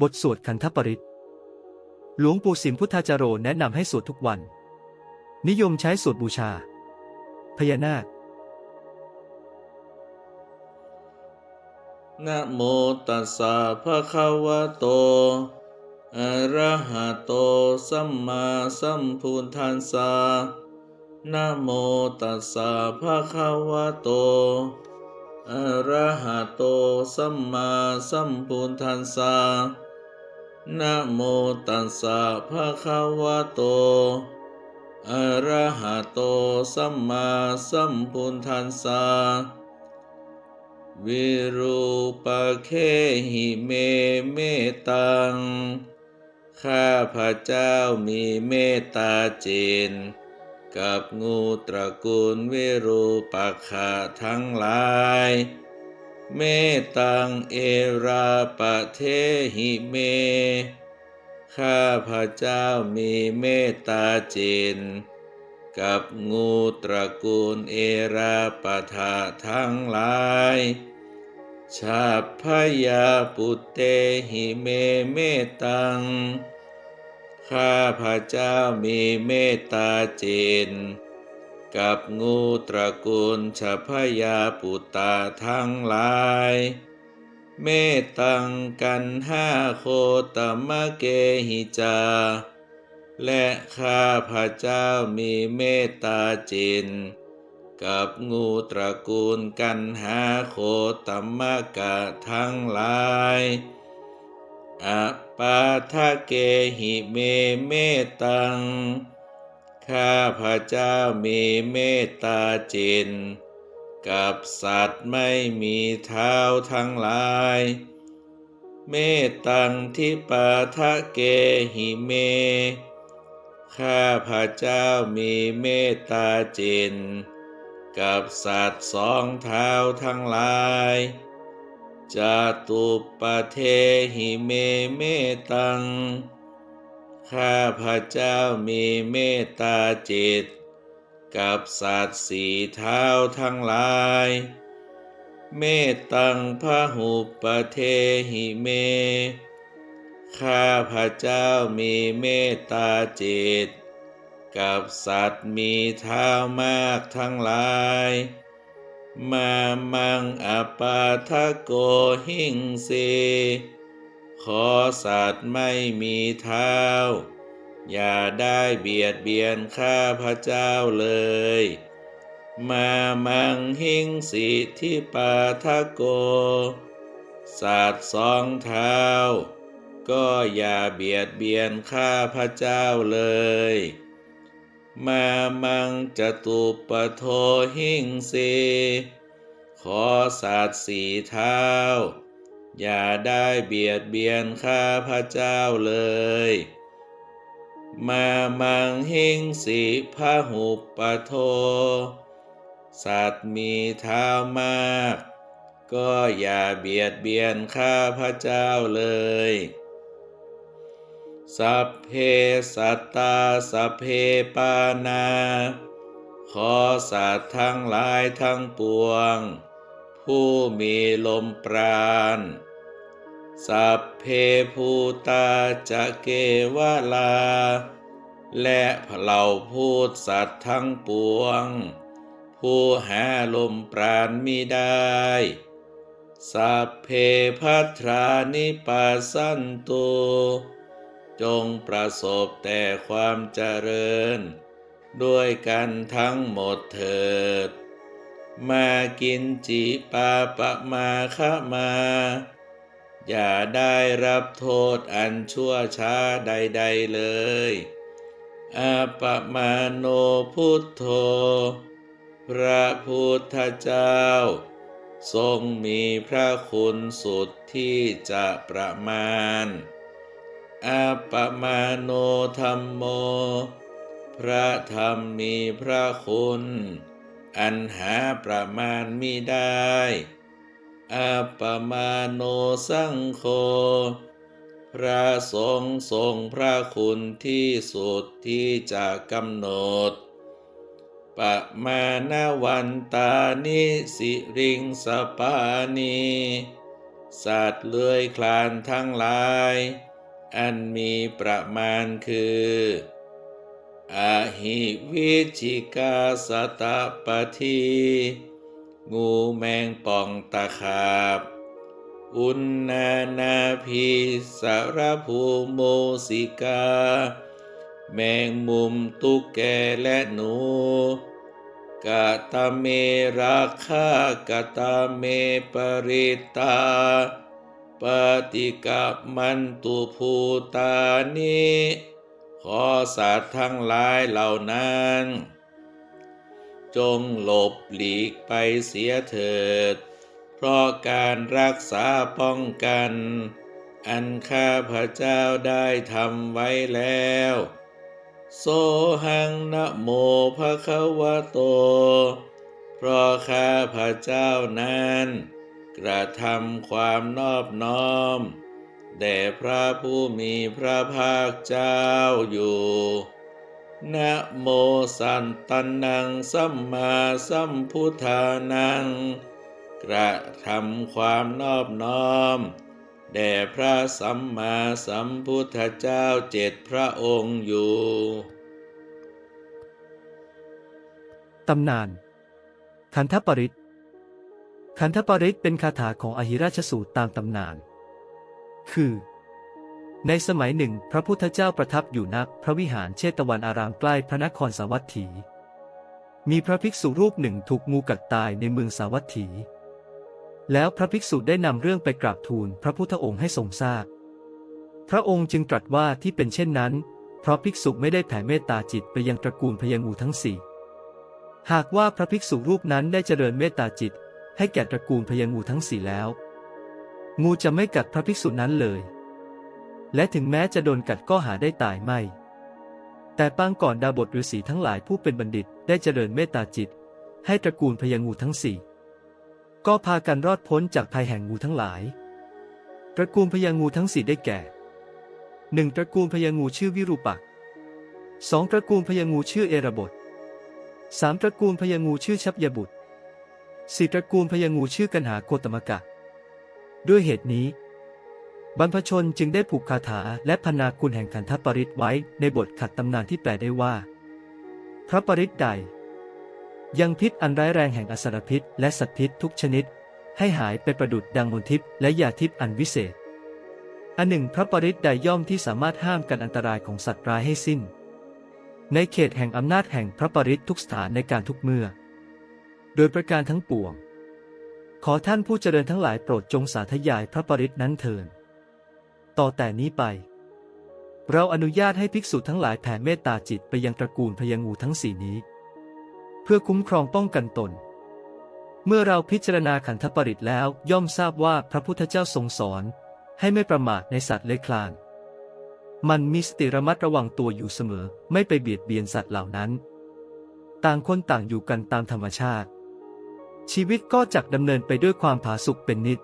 บทสวดคันธปริตหลวงปู่สิมพุทธาจารโรแนะนำให้สวดทุกวัน นิยมใช้สวดบูชา พญานาคนะโมตัสสะภะคะวะโต อะระหะโต สัมมาสัมพุทธัสสะนะโมตัสสะภะคะวะโต อะระหะโต สัมมาสัมพุทธัสสะ นะโมตัสสะภะคะวะโต อะระหะโตสัมมาสัมพุทธัสสะ วิรูปเคหิเมเมตัง ข้าพระเจ้ามีเมตตาจินกับงูตระกูลวิรูปคาทั้งหลาย เมตังเอราปะเทหิเม ข้าพระเจ้ามีเมตตาจินกับงูตระกูลเอราปะทาทั้งหลาย ชาพยาปุเตหิเมเมตัง ข้าพระเจ้ามีเมตตาจิน กับงูตระกูลชาพยาปุตตาทั้งหลาย เมตังกันห้าโคตมะเกหิจา และข้าพระเจ้ามีเมตตาจิน กับงูตระกูลกันหาโคตมะกะทั้งหลายอปาทะเกหิเมเมตัง ข้าพระเจ้ามีเมตตาจินกับสัตว์ไม่มีเท้าทั้งหลาย เมตตังทิปาทะเกหิเม ข้าพระเจ้ามีเมตตาจินกับสัตว์สองเท้าทั้งหลายจาตุปเทหิเมเมตัง ข้าพระเจ้ามีเมตตาจิต กับสัตว์สีเท้าทั้งหลาย เมตตังพระหุปเทหิเม ข้าพระเจ้ามีเมตตาจิต กับสัตว์มีเท้ามากทั้งหลาย มามังอปาทโกหิงเส ขอสัตว์ไม่มีเท้า อย่าได้เบียดเบียนข้าพระเจ้าเลย มามังหิงสีที่ปาทะโก สัตว์สองเท้า ก็อย่าเบียดเบียนข้าพระเจ้าเลย มามังจตุปโทหิงสีขอสัตว์สีเท้า อย่าได้เบียดเบียนข้าพระเจ้าเลย มามังหิงสีพระหุปโท สัตว์มีเท้ามาก ก็อย่าเบียดเบียนข้าพระเจ้าเลย สัพเพสัตตาสัพเพปานา ขอสัตว์ทั้งหลายทั้งปวง ผู้มีลมปราณ สัพเพภูตาจะเกวลา และเหล่าพูดสัตว์ทั้งปวง ผู้หาลมปราณมิได้ สัพเพพัทรานิปัสสันตุจงประสบแต่ความเจริญ ด้วยกันทั้งหมดเถิด มากินจิปาปะมาคะมา อย่าได้รับโทษอันชั่วช้าใด ๆ เลย อาปะมาโนพุทโธ พระพุทธเจ้า ทรงมีพระคุณสุดที่จะประมาณ อาปะมาโนธรรมโม พระธรรมมีพระคุณ อันหาประมาณมิได้อาปะมาโนสังโฆพระสงฆ์ทรงพระคุณที่สุดที่จะกำหนด ปะมาณวันตานิสิริงสปานีสัตว์เลื้อยคลานทั้งหลาย อันมีประมาณคือ อาหิวิชิกาสตะปะทีงูแมงป่องตะขาบ อุณนานาพีสารภูโมสิกา แมงมุมตุกแกและหนู กะตะเมราคากะตะเมปริตา ปฏิกะมันตุภูตานิ ขอสัตว์ทั้งหลายเหล่านั้น จงหลบหลีกไปเสียเถิด เพราะการรักษาป้องกัน อันข้าพระเจ้าได้ทำไว้แล้ว โซหังนะโมภะคะวะโต เพราะข้าพระเจ้านั้น กระทำความนอบน้อม แด่พระผู้มีพระภาคเจ้าอยู่นะโมสันตนังสัมมาสัมพุทธานัง กระทำความนอบน้อม แด่พระสัมมาสัมพุทธเจ้าเจ็ดพระองค์อยู่ ตำนานขันธปริตขันธปริตเป็นคาถาของอหิราชสูตรตามตำนาน คือ ในสมัยหนึ่ง พระพุทธเจ้าประทับอยู่ณพระวิหารเชตวันอารามใกล้พระนครสาวัตถี มีพระภิกษุรูปหนึ่งถูกงูกัดตายในเมืองสาวัตถี แล้วพระภิกษุได้นำเรื่องไปกราบทูลพระพุทธองค์ให้ทรงทราบ พระองค์จึงตรัสว่าที่เป็นเช่นนั้น เพราะภิกษุไม่ได้แผ่เมตตาจิตไปยังตระกูลพญางูทั้งสี่หากว่าพระภิกษุรูปนั้นได้เจริญเมตตาจิต ให้แก่ตระกูลพญางูทั้งสี่แล้ว งูจะไม่กัดพระภิกษุนั้นเลย และถึงแม้จะโดนกัดก็หาได้ตายไม่ แต่ปางก่อนดาบทฤาษีทั้งหลายผู้เป็นบัณฑิตได้เจริญเมตตาจิต ให้ตระกูลพญางูทั้งสี่ ก็พากันรอดพ้นจากภัยแห่งงูทั้งหลาย ตระกูลพญางูทั้งสี่ได้แก่หนึ่งตระกูลพญางูชื่อวิรูปักษ์สองตระกูลพญางูชื่อเอราบทสามตระกูลพญางูชื่อชับยบุตรสี่ตระกูลพญางูชื่อกันหาโคตมกะ ด้วยเหตุนี้ บรรพชนจึงได้ผูกคาถาและพนาคุณแห่งขันธปริตไว้ในบทขัดตำนานที่แปลได้ว่า พระปริตใด ยังพิษอันร้ายแรงแห่งอสรพิษและสัตว์พิษทุกชนิด ให้หายไปประดุดดังมนทิพและยาทิพย์อันวิเศษ อันหนึ่งพระปริตใดย่อมที่สามารถห้ามกันอันตรายของสัตว์ร้ายให้สิ้น ในเขตแห่งอำนาจแห่งพระปริตทุกสถานในการทุกเมื่อ โดยประการทั้งปวง ขอท่านผู้เจริญทั้งหลายโปรดจงสาธยายพระปริตนั้นเถิดต่อแต่นี้ไป เราอนุญาตให้ภิกษุทั้งหลายแผ่เมตตาจิตไปยังตระกูลพญางูทั้งสี่นี้ เพื่อคุ้มครองป้องกันตน เมื่อเราพิจารณาขันธปริตแล้วย่อมทราบว่าพระพุทธเจ้าทรงสอน ให้ไม่ประมาทในสัตว์เลื้อยคลาน มันมีสติระมัดระวังตัวอยู่เสมอ ไม่ไปเบียดเบียนสัตว์เหล่านั้น ต่างคนต่างอยู่กันตามธรรมชาติ ชีวิตก็จักดำเนินไปด้วยความผาสุกเป็นนิจ